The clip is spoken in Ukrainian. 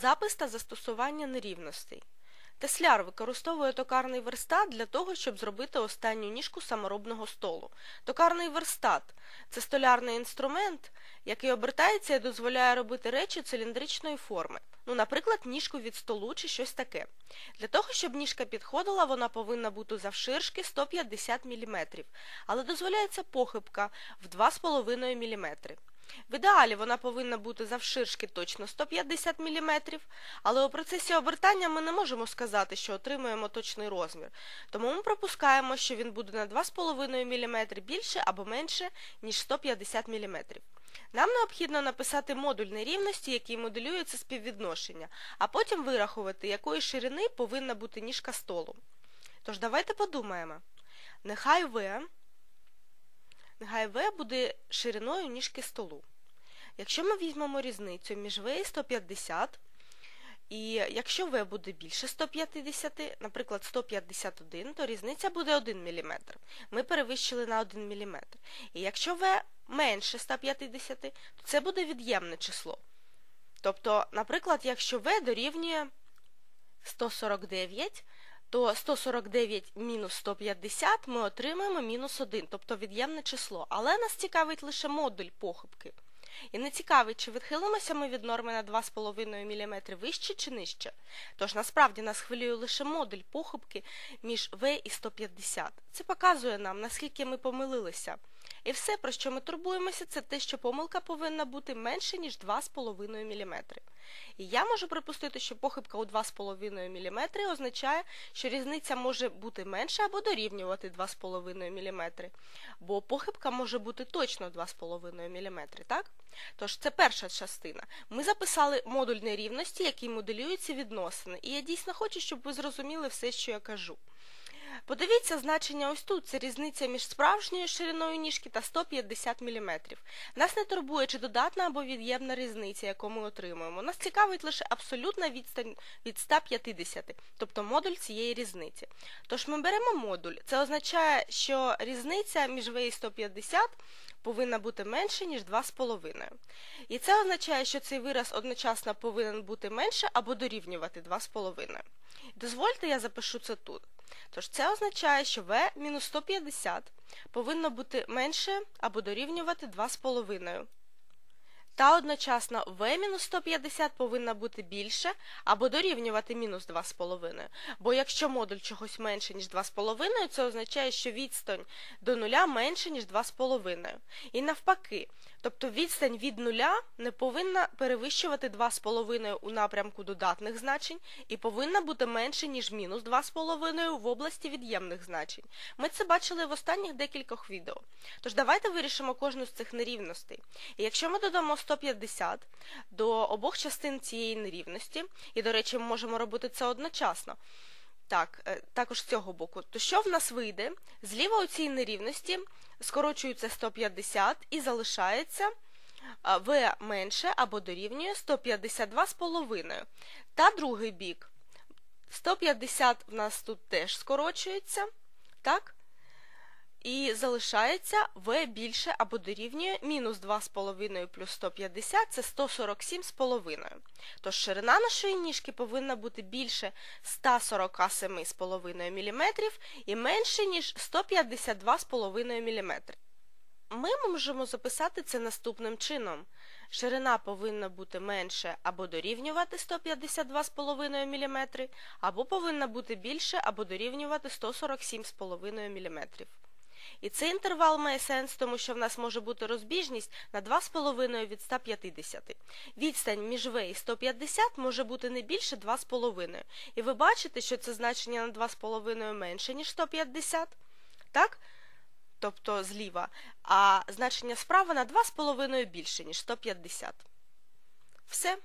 Запис та застосування нерівностей. Тесляр використовує токарний верстат для того, щоб зробити останню ніжку саморобного столу. Токарний верстат це столярний інструмент, який обертається і дозволяє робити речі циліндричної форми. Ну, наприклад, ніжку від столу чи щось таке. Для того, щоб ніжка підходила, вона повинна бути завширшки 150 мм, але дозволяється похибка в 2,5 мм. В ідеалі вона повинна бути завширшки точно 150 мм, але у процесі обертання ми не можемо сказати, що отримуємо точний розмір. Тому ми пропускаємо, що він буде на 2,5 мм більше або менше, ніж 150 мм. Нам необхідно написати модуль нерівності, який моделює це співвідношення, а потім вирахувати, якої ширини повинна бути ніжка столу. Тож давайте подумаємо. Нехай В Нехай В буде шириною ніжки столу. Якщо ми візьмемо різницю між В і 150, і якщо В буде більше 150, наприклад, 151, то різниця буде 1 мм. Ми перевищили на 1 мм. І якщо В менше 150, то це буде від'ємне число. Тобто, наприклад, якщо В дорівнює 149, то 149 мінус 150 ми отримаємо мінус 1, тобто від'ємне число. Але нас цікавить лише модуль похибки. І не цікавить, чи відхилимося ми від норми на 2,5 мм вище чи нижче. Тож насправді нас хвилює лише модуль похибки між V і 150. Це показує нам, наскільки ми помилилися. І все, про що ми турбуємося, це те, що помилка повинна бути менше, ніж 2,5 мм. І я можу припустити, що похибка у 2,5 мм означає, що різниця може бути менша або дорівнювати 2,5 мм, бо похибка може бути точно 2,5 мм, так? Тож це перша частина. Ми записали модуль нерівності, який моделює ці відносини, і я дійсно хочу, щоб ви зрозуміли все, що я кажу. Подивіться значення ось тут. Це різниця між справжньою шириною ніжки та 150 мм. Нас не турбує, чи додатна або від'ємна різниця, яку ми отримуємо. Нас цікавить лише абсолютна відстань від 150, тобто модуль цієї різниці. Тож ми беремо модуль. Це означає, що різниця між В і 150 повинна бути менше, ніж 2,5. І це означає, що цей вираз одночасно повинен бути менше або дорівнювати 2,5. Дозвольте, я запишу це тут. Тож це означає, що v мінус 150 повинно бути менше або дорівнювати 2,5. Та одночасно v-150 повинна бути більше або дорівнювати мінус 2,5. Бо якщо модуль чогось менше, ніж 2,5, це означає, що відстань до нуля менше, ніж 2,5. І навпаки, тобто відстань від нуля не повинна перевищувати 2,5 у напрямку додатних значень і повинна бути менше, ніж мінус 2,5 в області від'ємних значень. Ми це бачили в останніх декількох відео. Тож давайте вирішимо кожну з цих нерівностей. І якщо ми додамо 150 до обох частин цієї нерівності, і, до речі, ми можемо робити це одночасно. Так, е, також з цього боку, то що в нас вийде? Зліва у нерівності скорочується 150 і залишається В менше або дорівнює 152,5. Та другий бік. 150 в нас тут теж скорочується. так? І залишається v більше або дорівнює мінус 2,5 плюс 150 це 147,5. Тож ширина нашої ніжки повинна бути більше 147,5 мм і менше, ніж 152,5 мм. Ми можемо записати це наступним чином. Ширина повинна бути менше або дорівнювати 152,5 мм, або повинна бути більше або дорівнювати 147,5 мм. І цей інтервал має сенс, тому що в нас може бути розбіжність на 2,5 від 150. Відстань між В і 150 може бути не більше 2,5. І ви бачите, що це значення на 2,5 менше, ніж 150. Так? Тобто зліва. А значення справа на 2,5 більше, ніж 150. Все.